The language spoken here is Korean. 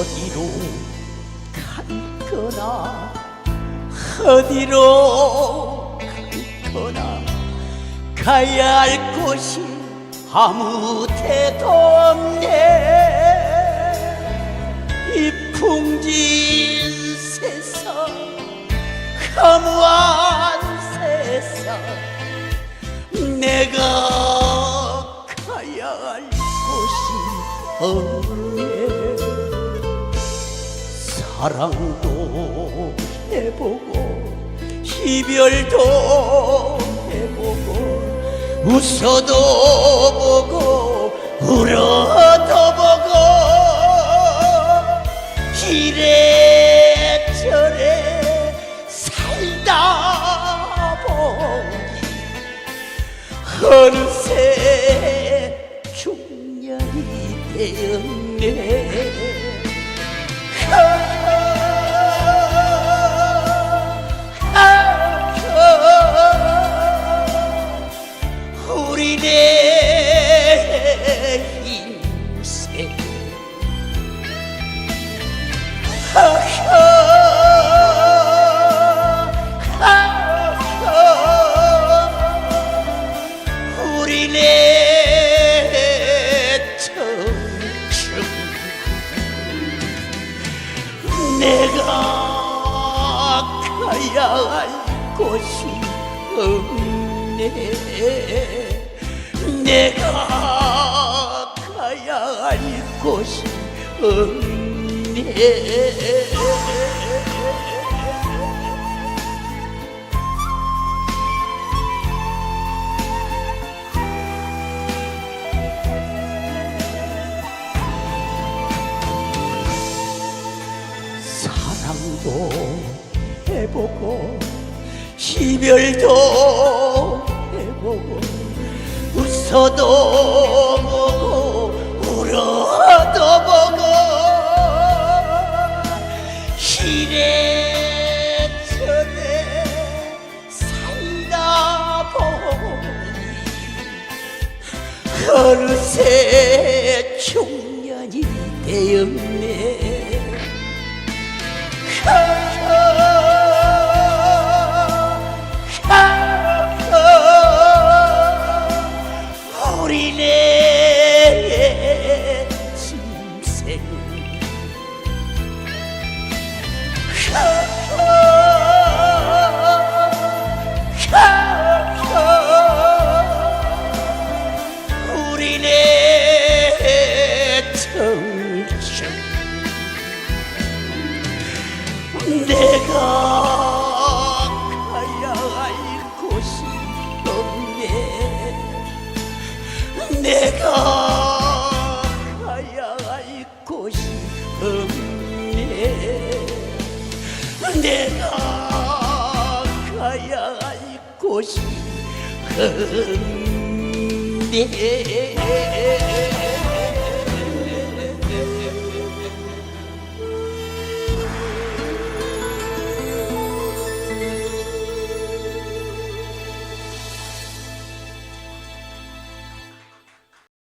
어디로 갈 거나? 어디로 갈 거나? 가야 할 곳이 아무 데도 없네. 이 풍진 세상 허무한 세상 내가 가야 할 곳이 없네 사랑도 해보고 이별도 해보고 웃어도 보고 울어도 보고 이래저래 살다 보니 어느새 중년이 되었네 가야 할 곳이 없네. 내가 가야 할 곳이 없네 해보고 이별도 해보고 웃어도 보고 울어도 보고 이래저래 살다 보니 어느새 중년이 되었네 가야 할 곳이 없네